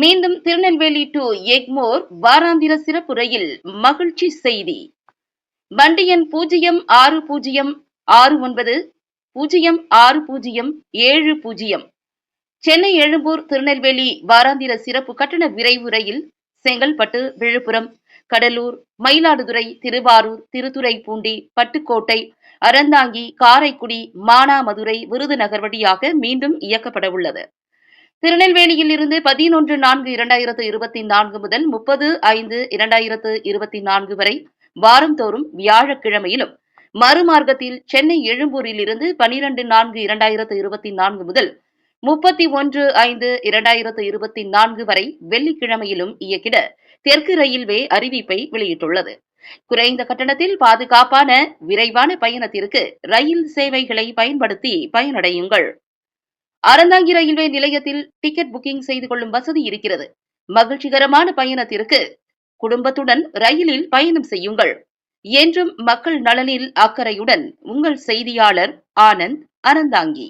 மீண்டும் திருநெல்வேலி டு எக்மோர் வாராந்திர சிறப்பு ரயில் மகிழ்ச்சி செய்தி. வண்டி எண் பூஜ்ஜியம் ஆறு பூஜ்ஜியம் ஆறு ஒன்பது பூஜ்ஜியம் ஆறு பூஜ்ஜியம் ஏழு பூஜ்ஜியம். சென்னை எழும்பூர் திருநெல்வேலி வாராந்திர சிறப்பு கட்டண விரைவு ரயில் செங்கல்பட்டு விழுப்புரம் கடலூர் மயிலாடுதுறை திருவாரூர் திருத்துறைப்பூண்டி பட்டுக்கோட்டை அறந்தாங்கி காரைக்குடி மானாமதுரை விருதுநகர் வழியாக மீண்டும் இயக்கப்பட உள்ளது. திருநெல்வேலியில் இருந்து பதினொன்று நான்கு இரண்டாயிரத்து இருபத்தி நான்கு முதல் முப்பது ஐந்து இரண்டாயிரத்து இருபத்தி நான்கு வரை வாரந்தோறும் வியாழக்கிழமையிலும் மறுமார்க்கத்தில் சென்னை எழும்பூரில் இருந்து பனிரெண்டு நான்கு இரண்டாயிரத்து இருபத்தி நான்கு முதல் முப்பத்தி ஒன்று ஐந்து இரண்டாயிரத்து இருபத்தி நான்கு வரை வெள்ளிக்கிழமையிலும் இயக்கிட தெற்கு ரயில்வே அறிவிப்பை வெளியிட்டுள்ளது. குறைந்த கட்டணத்தில் பாதுகாப்பான விரைவான பயணத்திற்கு ரயில் சேவைகளை பயன்படுத்தி பயனடையுங்கள். அறந்தாங்கி ரயில்வே நிலையத்தில் டிக்கெட் புக்கிங் செய்து கொள்ளும் வசதி இருக்கிறது. மகிழ்ச்சிகரமான பயணத்திற்கு குடும்பத்துடன் ரயிலில் பயணம் செய்யுங்கள். என்றும் மக்கள் நலனில் அக்கறையுடன் உங்கள் செய்தியாளர் ஆனந்த் அறந்தாங்கி.